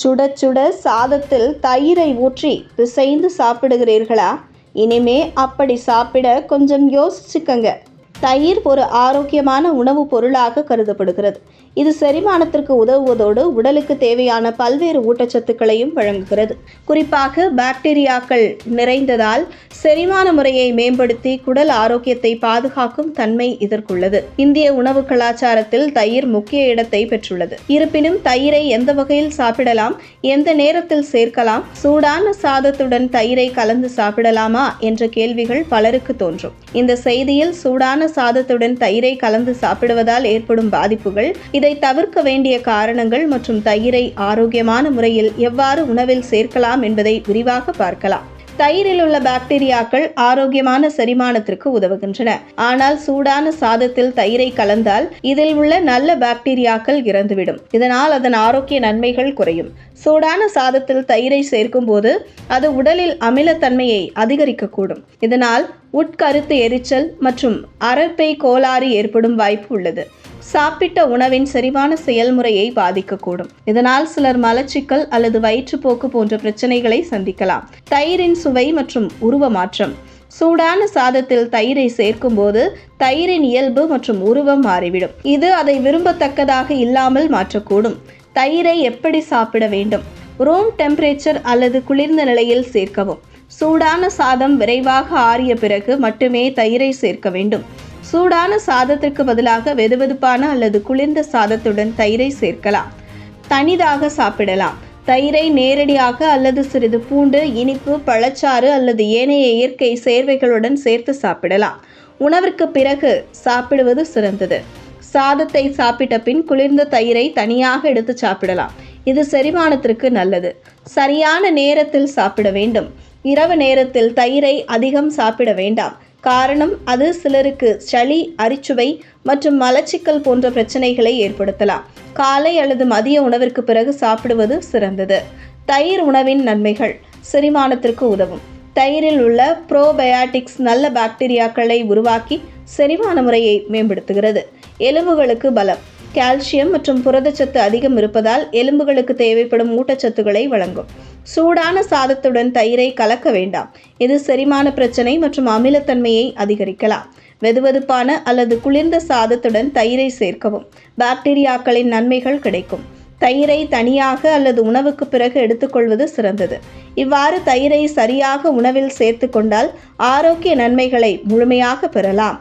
சுட சுட சாதத்தில் தயிரை ஊற்றி பிசைந்து சாப்பிடுகிறீர்களா? இனிமே அப்படி சாப்பிட கொஞ்சம் யோசிச்சுக்கங்க. தயிர் ஒரு ஆரோக்கியமான உணவுப் பொருளாக கருதப்படுகிறது. இது செரிமானத்திற்கு உதவுவதோடு உடலுக்கு தேவையான பல்வேறு ஊட்டச்சத்துக்களையும் வழங்குகிறது. குறிப்பாக பாக்டீரியாக்கள் நிறைந்ததால் செரிமான முறையை மேம்படுத்தி குடல் ஆரோக்கியத்தை பாதுகாக்கும் தன்மை இதற்குள்ளது. இந்திய உணவு கலாச்சாரத்தில் தயிர் முக்கிய இடத்தை பெற்றுள்ளது. இருப்பினும் தயிரை எந்த வகையில் சாப்பிடலாம் எந்த நேரத்தில் சேர்க்கலாம் சூடான சாதத்துடன் தயிரை கலந்து சாப்பிடலாமா என்ற கேள்விகள் பலருக்கு தோன்றும். இந்த செய்தியில் சூடான சாதத்துடன் தயிரை கலந்து சாப்பிடுவதால் ஏற்படும் பாதிப்புகள். இதை தவிர்க்க வேண்டிய காரணங்கள் மற்றும் தயிரை ஆரோக்கியமான முறையில் எவ்வாறு உணவில் சேர்க்கலாம் என்பதை விரிவாக பார்க்கலாம். தயிரில் உள்ள பாக்டீரியாக்கள் ஆரோக்கியமான செரிமானத்திற்கு உதவுகின்றன. ஆனால் சூடான சாதத்தில் தயிரை கலந்தால் இதில் உள்ள நல்ல பாக்டீரியாக்கள் இறந்துவிடும். இதனால் அதன் ஆரோக்கிய நன்மைகள் குறையும். சூடான சாதத்தில் தயிரை சேர்க்கும் போது அது உடலில் அமிலத்தன்மையை அதிகரிக்கக்கூடும். இதனால் உட்கருத்து எரிச்சல் மற்றும் அரப்பை கோளாறு ஏற்படும் வாய்ப்பு உள்ளது. சாப்பிட்ட உணவின் செரிமான செயல்முறையை பாதிக்கக்கூடும். இதனால் சிலர் மலச்சிக்கல் அல்லது வயிற்றுப்போக்கு போன்ற பிரச்சனைகளை சந்திக்கலாம். தயிரின் சுவை மற்றும் உருவ மாற்றம். சூடான சாதத்தில் தயிரை சேர்க்கும்போது தயிரின் இயல்பு மற்றும் உருவம் மாறிவிடும். இது அதை விரும்பத்தக்கதாக இல்லாமல் மாற்றக்கூடும். தயிரை எப்படி சாப்பிட வேண்டும்? ரூம் டெம்பரேச்சர் அல்லது குளிர்ந்த நிலையில் சேர்க்கவும். சூடான சாதம் விரைவாக ஆறிய பிறகு மட்டுமே தயிரை சேர்க்க வேண்டும். சூடான சாதத்திற்கு பதிலாக வெதுவெதுப்பான அல்லது குளிர்ந்த சாதத்துடன் தயிரை சேர்க்கலாம். தனிதாக சாப்பிடலாம். தயிரை நேரடியாக அல்லது சிறிது பூண்டு இனிப்பு பழச்சாறு அல்லது ஏனைய இயற்கை சேர்வைகளுடன் சேர்த்து சாப்பிடலாம். உணவிற்கு பிறகு சாப்பிடுவது சிறந்தது. சாதத்தை சாப்பிட்ட பின் குளிர்ந்த தயிரை தனியாக எடுத்து சாப்பிடலாம். இது செரிமானத்திற்கு நல்லது. சரியான நேரத்தில் சாப்பிட வேண்டும். இரவு நேரத்தில் தயிரை அதிகம் சாப்பிட வேண்டாம். காரணம் அது சிலருக்கு சளி அரிச்சுவை மற்றும் மலச்சிக்கல் போன்ற பிரச்சனைகளை ஏற்படுத்தலாம். காலை அல்லது மதிய உணவிற்கு பிறகு சாப்பிடுவது சிறந்தது. தயிர் உணவின் நன்மைகள் செரிமானத்திற்கு உதவும். தயிரில் உள்ள ப்ரோபயாட்டிக்ஸ் நல்ல பாக்டீரியாக்களை உருவாக்கி செரிமான முறையை மேம்படுத்துகிறது. எலும்புகளுக்கு பலம். கால்சியம் மற்றும் புரதச்சத்து அதிகம் இருப்பதால் எலும்புகளுக்கு தேவைப்படும் ஊட்டச்சத்துக்களை வழங்கும். சூடான சாதத்துடன் தயிரை கலக்க வேண்டாம். இது செரிமான பிரச்சனை மற்றும் அமிலத்தன்மையை அதிகரிக்கலாம். வெதுவெதுப்பான அல்லது குளிர்ந்த சாதத்துடன் தயிரை சேர்க்கவும். பாக்டீரியாக்களின் நன்மைகள் கிடைக்கும். தயிரை தனியாக அல்லது உணவுக்கு பிறகு எடுத்துக்கொள்வது சிறந்தது. இவ்வாறு தயிரை சரியாக உணவில் சேர்த்து கொண்டால் ஆரோக்கிய நன்மைகளை முழுமையாக பெறலாம்.